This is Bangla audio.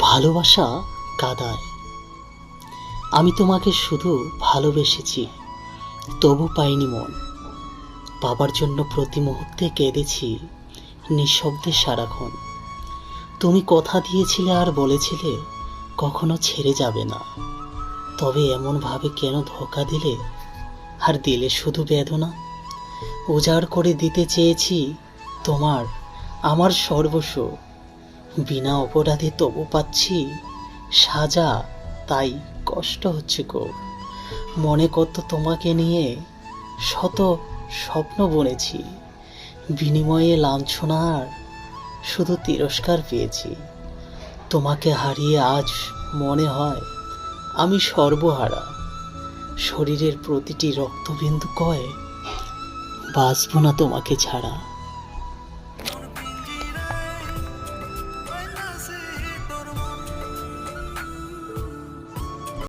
ভালোবাসা কাদায়। আমি তোমাকে শুধু ভালোবেসেছি, তবু পাইনি মন। পাবার জন্য প্রতি মুহূর্তে কেঁদেছি নিঃশব্দে সারাক্ষণ। তুমি কথা দিয়েছিলে আর বলেছিলে, কখনো ছেড়ে যাবে না। তবে এমনভাবে কেন ধোকা দিলে? আর দিলে শুধু বেদনা? উজাড় করে দিতে চেয়েছি তোমার, আমার সর্বস্ব। বিনা অপরাধে তবু পাচ্ছি সাজা, তাই কষ্ট হচ্ছে গো। মনে কত তোমাকে নিয়ে শত স্বপ্ন বনেছি। বিনিময়ে লাঞ্ছনার শুধু তিরস্কার পেয়েছি। তোমাকে হারিয়ে আজ মনে হয় আমি সর্বহারা। শরীরের প্রতিটি রক্তবিন্দু কয়, বাঁচব না তোমাকে ছাড়া।